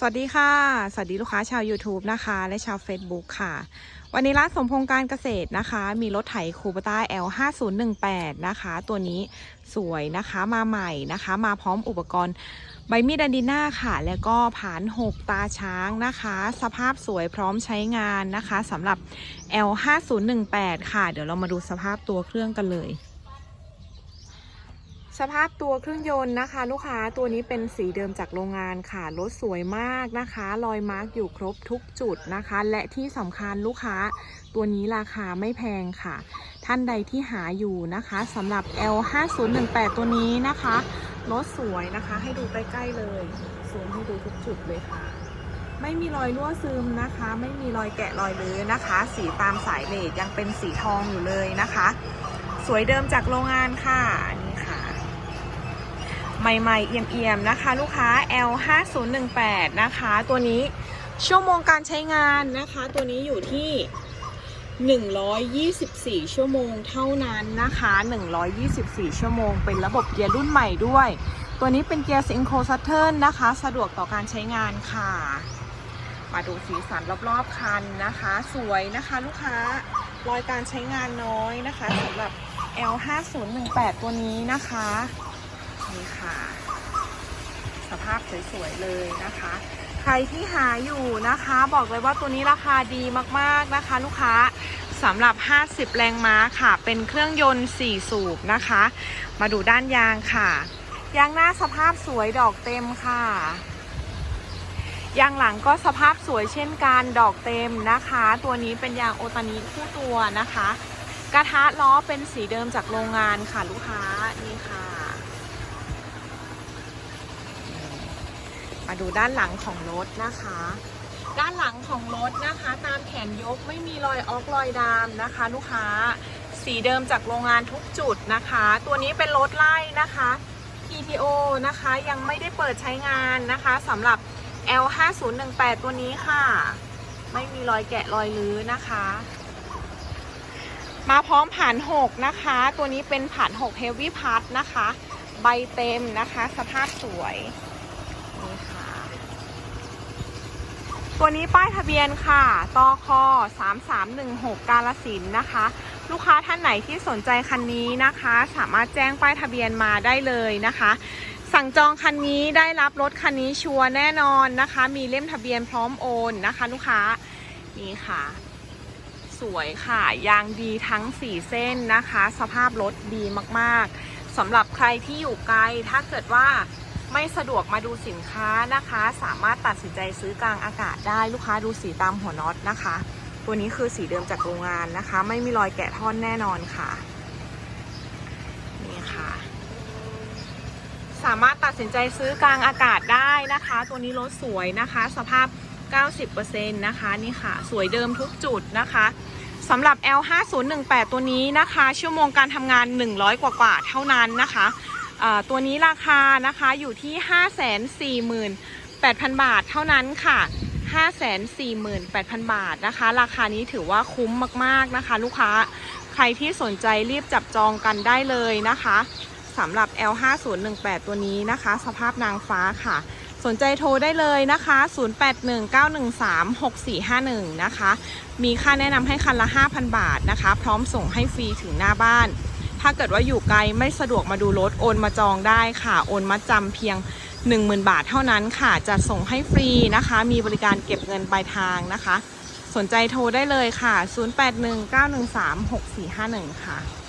สวัสดีค่ะ สวัสดีลูกค้าชาว YouTube นะคะ และชาว Facebook ค่ะ วันนี้ร้านสมพงษ์การเกษตรนะคะ มีรถไถคูปต้า L 5 0 1 8 นะคะ ตัวนี้สวยนะคะมาใหม่นะคะ มาพร้อมอุปกรณ์ใบมีดดันดิน่าค่ะ แล้วก็ผาน6ตาช้างนะคะ สภาพสวยพร้อมใช้งานนะคะสำหรับ L 5 0 1 8 ค่ะ เดี๋ยวเรามาดูสภาพตัวเครื่องกันเลย สภาพตัวเครื่องยนต์นะคะ ลูกค้าตัวนี้เป็นสีเดิมจากโรงงานค่ะรถสวยมากนะคะ รอยมาร์กอยู่ครบทุกจุดนะคะ และที่สำคัญลูกค้า ตัวนี้ราคาไม่แพงค่ะ ท่านใดที่หาอยู่นะคะสำหรับ L 5 0 1 8 ตัวนี้นะคะรถสวยนะคะ ให้ดูใกล้ๆเลยซูมให้ดูทุกจุดเลยค่ะ ไม่มีรอยรั่วซึมนะคะ ไม่มีรอยแกะรอยเลื้อนะคะ สีตามสายเลดยังเป็นสีทองอยู่เลยนะคะ สวยเดิมจากโรงงานค่ะ ใหม่ๆ เอี่ยมๆ นะคะ ลูกค้า L 5 0 1 8นะคะ ตัวนี้ชั่วโมงการใช้งานนะคะ ตัวนี้อยู่ที่ 124 ชั่วโมงเท่านั้นนะคะ 124 ชั่วโมง เป็นระบบเกียร์รุ่นใหม่ด้วย ตัวนี้เป็นเกียร์ซิงโครซัตเทิลนะคะ สะดวกต่อการใช้งานค่ะ มาดูสีสันรอบๆ คันนะคะ สวยนะคะลูกค้ารอยการใช้งานน้อยนะคะสำหรับ L 5 0 1 8ตัวนี้นะคะ นี่ค่ะ สภาพสวยๆเลยนะคะ ใครที่หาอยู่นะคะ บอกเลยว่าตัวนี้ราคาดีมากๆนะคะ ลูกค้าสำหรับ 50 แรงม้าค่ะ เป็นเครื่องยนต์ 4 สูบนะคะ มาดูด้านยางค่ะ ยางหน้าสภาพสวยดอกเต็มค่ะ ยางหลังก็สภาพสวยเช่นกันดอกเต็มนะคะ ตัวนี้เป็นยางโอตานิคู่ตัวนะคะ กระทะล้อเป็นสีเดิมจากโรงงานค่ะลูกค้านี่ค่ะ มาดูด้านหลังของรถนะคะ ด้านหลังของรถนะคะ ตามแขนยกไม่มีรอยออกรอยดามนะคะ ลูกค้าสีเดิมจากโรงงานทุกจุดนะคะ ตัวนี้เป็นรถไล่นะคะ PTO นะคะยังไม่ได้เปิดใช้งานนะคะสำหรับ L 5 0 1 8 ตัวนี้ค่ะ ไม่มีรอยแกะรอยลื้อนะคะ มาพร้อมผ่าน 6 นะคะ ตัวนี้เป็นผ่าน 6 Heavy p a s นะคะ ใบเต็มนะคะ สภาพสวยนี่ค่ะ ตัวนี้ป้ายทะเบียนค่ะตค3316 กาลสินนะคะ ลูกค้าท่านไหนที่สนใจคันนี้นะคะ สามารถแจ้งป้ายทะเบียนมาได้เลยนะคะ สั่งจองคันนี้ได้รับรถคันนี้ชัวร์แน่นอนนะคะ มีเล่มทะเบียนพร้อมโอนนะคะ ลูกค้านี่ค่ะ สวยค่ะ ยางดีทั้ง 4 เส้นนะคะ สภาพรถดีมากๆสำหรับใครที่อยู่ไกลถ้าเกิดว่า ไม่สะดวกมาดูสินค้านะคะ สามารถตัดสินใจซื้อกลางอากาศได้ลูกค้าดูสีตามหัวน็อตนะคะ ตัวนี้คือสีเดิมจากโรงงานนะคะ ไม่มีรอยแกะท่อนแน่นอนค่ะนี่ค่ะ สามารถตัดสินใจซื้อกลางอากาศได้นะคะ ตัวนี้รถสวยนะคะ สภาพ 90%นะคะนี่ค่ะ สวยเดิมทุกจุดนะคะสำหรับ L 5 0 1 8 ตัวนี้นะคะ ชั่วโมงการทำงาน 100 กว่ากว่าๆเท่านั้นนะคะ ตัวนี้ราคานะคะอยู่ที่ 548,000 บาทเท่านั้นค่ะ 548,000 บาทนะคะ ราคานี้ถือว่าคุ้มมากๆนะคะ ลูกค้าใครที่สนใจรีบจับจองกันได้เลยนะคะสำหรับ L 5 0 1 8 ตัวนี้นะคะ สภาพนางฟ้าค่ะ สนใจโทรได้เลยนะคะ 0819136451 นะคะ มีค่าแนะนำให้คันละ 5,000 บาทนะคะ พร้อมส่งให้ฟรีถึงหน้าบ้าน ถ้าเกิดว่าอยู่ไกลไม่สะดวกมาดูรถโอนมาจองได้ค่ะ โอนมาจำเพียง 10,000 บาทเท่านั้นค่ะ จะส่งให้ฟรีนะคะ มีบริการเก็บเงินปลายทางนะคะ สนใจโทรได้เลยค่ะ 0819136451 ค่ะ